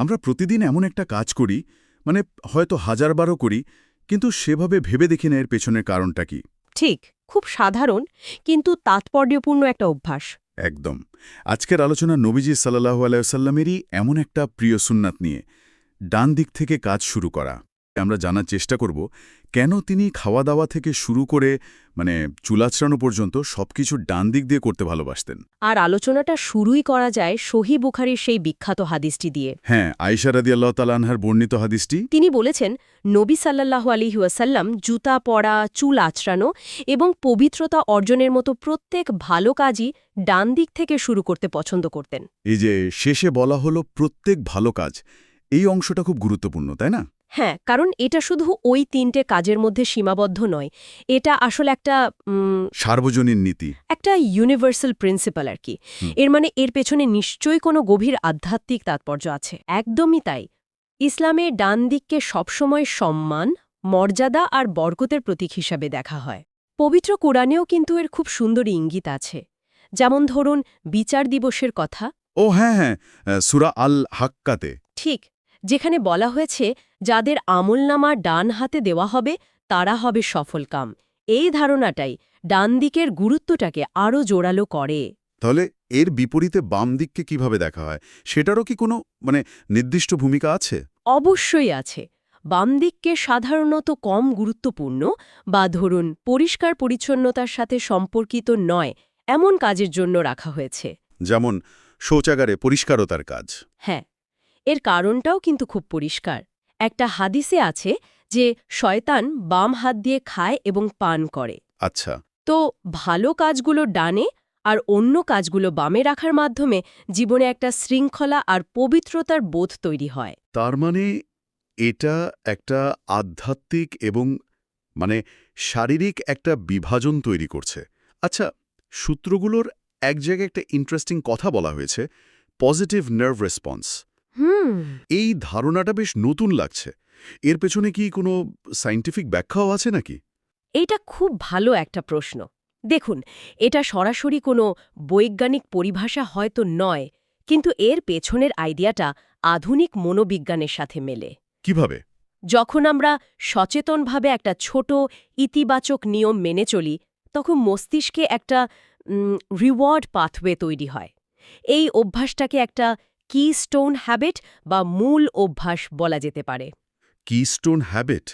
আমরা প্রতিদিন এমন একটা কাজ করি মানে হয়তো হাজারবারও করি কিন্তু সেভাবে ভেবে দেখি না এর পেছনের কারণটা কি। ঠিক খুব সাধারণ কিন্তু তাৎপর্যপূর্ণ একটা অভ্যাস। একদম। আজকের আলোচনা নবীজি সাল্লাহু আলাইসাল্লামেরই এমন একটা প্রিয় সুন্নাত নিয়ে ডান দিক থেকে কাজ শুরু করা। আমরা জানার চেষ্টা করব কেন তিনি খাওয়া দাওয়া থেকে শুরু করে মানে চুলাচড়ানো পর্যন্ত সবকিছু ডান দিক দিয়ে করতে ভালোবাসতেন। আর আলোচনাটা শুরুই করা যায় সহি বুখারির সেই বিখ্যাত হাদিসটি দিয়ে। হ্যাঁ আইসা রাদি আল্লাহ তালানহার বর্ণিত হাদিসটি। তিনি বলেছেন নবী সাল্লাল্লাহু আলী ওয়াসাল্লাম জুতা পরা চুল আঁচড়ানো এবং পবিত্রতা অর্জনের মতো প্রত্যেক ভালো কাজই ডান দিক থেকে শুরু করতে পছন্দ করতেন। এই যে শেষে বলা হলো প্রত্যেক ভালো কাজ এই অংশটা খুব গুরুত্বপূর্ণ তাই না? হ্যাঁ কারণ এটা শুধু ওই তিনটে কাজের মধ্যে সীমাবদ্ধ নয়। এটা আসলে একটা সার্বজনীন নীতি। একটা ইউনিভার্সাল প্রিন্সিপাল আর কি এর মানে এর পেছনে নিশ্চয়ই কোনো গভীর আধ্যাত্মিক তাৎপর্য আছে। একদমই তাই। ইসলামে ডান দিককে সবসময় সম্মান মর্যাদা আর বরকতের প্রতীক হিসাবে দেখা হয়। পবিত্র কোরআনেও কিন্তু এর খুব সুন্দর ইঙ্গিত আছে। যেমন ধরুন বিচার দিবসের কথা। ও হ্যাঁ হ্যাঁ সুরা আল হাক্কাতে ঠিক। যেখানে বলা হয়েছে যাদের আমলনামা ডান হাতে দেওয়া হবে তারা হবে সফলকাম। এই ধারণাটাই ডান দিকের গুরুত্বটাকে আরও জোরালো করে। তাহলে এর বিপরীতে বাম দিককে কীভাবে দেখা হয়? সেটারও কি কোনো মানে নির্দিষ্ট ভূমিকা আছে? অবশ্যই আছে। বাম দিককে সাধারণত কম গুরুত্বপূর্ণ বা ধরুন পরিষ্কার পরিচ্ছন্নতার সাথে সম্পর্কিত নয় এমন কাজের জন্য রাখা হয়েছে। যেমন শৌচাগারে পরিষ্কারতার কাজ। হ্যাঁ এর কারণটাও কিন্তু খুব পরিষ্কার। একটা হাদিসে আছে যে শয়তান বাম হাত দিয়ে খায় এবং পান করে। আচ্ছা। তো ভালো কাজগুলো ডানে আর অন্য কাজগুলো বামে রাখার মাধ্যমে জীবনে একটা শৃঙ্খলা আর পবিত্রতার বোধ তৈরি হয়। তার মানে এটা একটা আধ্যাত্মিক এবং মানে শারীরিক একটা বিভাজন তৈরি করছে। আচ্ছা সূত্রগুলোর এক জায়গায় একটা ইন্টারেস্টিং কথা বলা হয়েছে পজিটিভ নার্ভ রেসপন্স এই ধারণাটা বেশ নতুন লাগছে। এর পেছনে কি কোনো সাইন্টিফিক ব্যাখ্যাও আছে নাকি? এটা খুব ভালো একটা প্রশ্ন। দেখুন এটা সরাসরি কোনো বৈজ্ঞানিক পরিভাষা হয়তো নয় কিন্তু এর পেছনের আইডিয়াটা আধুনিক মনোবিজ্ঞানের সাথে মেলে। কীভাবে? যখন আমরা সচেতনভাবে একটা ছোট ইতিবাচক নিয়ম মেনে চলি তখন মস্তিষ্কে একটা রিওয়ার্ড পাথওয়ে তৈরি হয়। এই অভ্যাসটাকে একটা কিস্টোন হ্যাবিট বা মূল অভ্যাস বলা যেতে পারে। কিস্টোন হ্যাবিট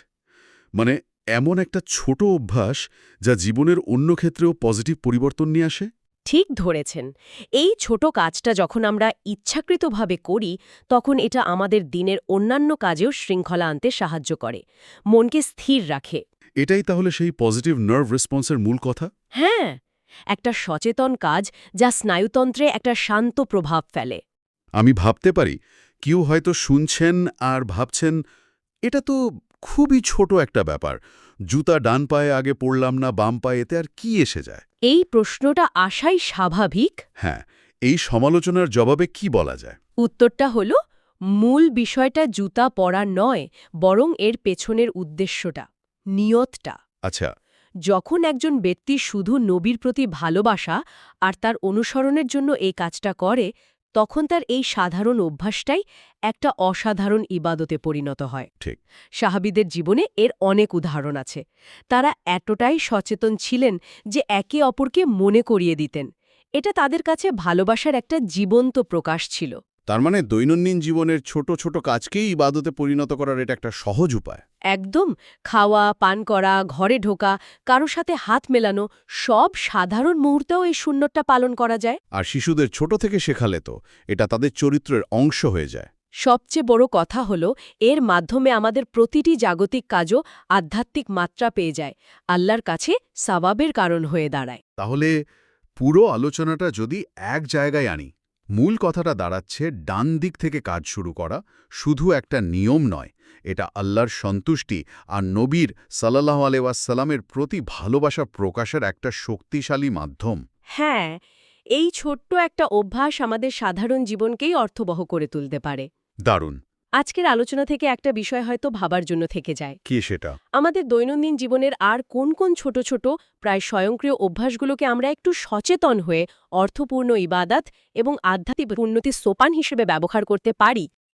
মানে এমন একটা ছোট অভ্যাস যা জীবনের অন্য ক্ষেত্রেও পজিটিভ পরিবর্তন নিয়ে আসে? ঠিক ধরেছেন। এই ছোট কাজটা যখন আমরা ইচ্ছাকৃতভাবে করি তখন এটা আমাদের দিনের অন্যান্য কাজেও শৃঙ্খলা আনতে সাহায্য করে মনকে স্থির রাখে। এটাই তাহলে সেই পজিটিভ নার্ভ রেসপন্সের মূল কথা? হ্যাঁ একটা সচেতন কাজ যা স্নায়ুতন্ত্রে একটা শান্ত প্রভাব ফেলে। আমি ভাবতে পারি কেউ হয়তো শুনছেন আর ভাবছেন এটা তো খুবই ছোট একটা ব্যাপার জুতা ডান পায়ে আগে পড়লাম না বাম পায়ে এতে আর কি এসে যায়? এই প্রশ্নটা আসাই স্বাভাবিক। হ্যাঁ এই সমালোচনার জবাবে কি বলা যায়? উত্তরটা হল মূল বিষয়টা জুতা পরা নয় বরং এর পেছনের উদ্দেশ্যটা নিয়তটা। আচ্ছা। যখন একজন ব্যক্তি শুধু নবীর প্রতি ভালোবাসা আর তার অনুসরণের জন্য এই কাজটা করে তখন তার এই সাধারণ অভ্যাসটাই একটা অসাধারণ ইবাদতে পরিণত হয়। ঠিক। সাহাবিদের জীবনে এর অনেক উদাহরণ আছে। তারা এতটাই সচেতন ছিলেন যে একে অপরকে মনে করিয়ে দিতেন। এটা তাদের কাছে ভালোবাসার একটা জীবন্ত প্রকাশ ছিল। তার মানে দৈনন্দিন জীবনের ছোট ছোট কাজকেই ইবাদতে পরিণত করার এটা একটা সহজ উপায়। একদম। খাওয়া পান করা ঘরে ঢোকা কারও সাথে হাত মেলানো সব সাধারণ মুহূর্তেও এই শূন্যটা পালন করা যায়। আর শিশুদের ছোট থেকে শেখালে তো এটা তাদের চরিত্রের অংশ হয়ে যায়। সবচেয়ে বড় কথা হল এর মাধ্যমে আমাদের প্রতিটি জাগতিক কাজও আধ্যাত্মিক মাত্রা পেয়ে যায়। আল্লাহর কাছে সাবাবের কারণ হয়ে দাঁড়ায়। তাহলে পুরো আলোচনাটা যদি এক জায়গায় আনি মূল কথাটা দাঁড়াচ্ছে ডান দিক থেকে কাজ শুরু করা শুধু একটা নিয়ম নয় এটা আল্লাহর সন্তুষ্টি আর নবীর সাল্লাহ আলেওয়াসাল্লামের প্রতি ভালোবাসা প্রকাশের একটা শক্তিশালী মাধ্যম। হ্যাঁ এই ছোট্ট একটা অভ্যাস আমাদের সাধারণ জীবনকেই অর্থবহ করে তুলতে পারে। দারুণ। আজকের আলোচনা থেকে একটা বিষয় হয়তো ভাবার জন্য থেকে যায়। কি সেটা? আমাদের দৈনন্দিন জীবনের আর কোন কোন ছোট ছোট প্রায় স্বয়ংক্রিয় অভ্যাসগুলোকে আমরা একটু সচেতন হয়ে অর্থপূর্ণ ইবাদাত এবং আধ্যাত্মিক উন্নতির সোপান হিসেবে ব্যবহার করতে পারি।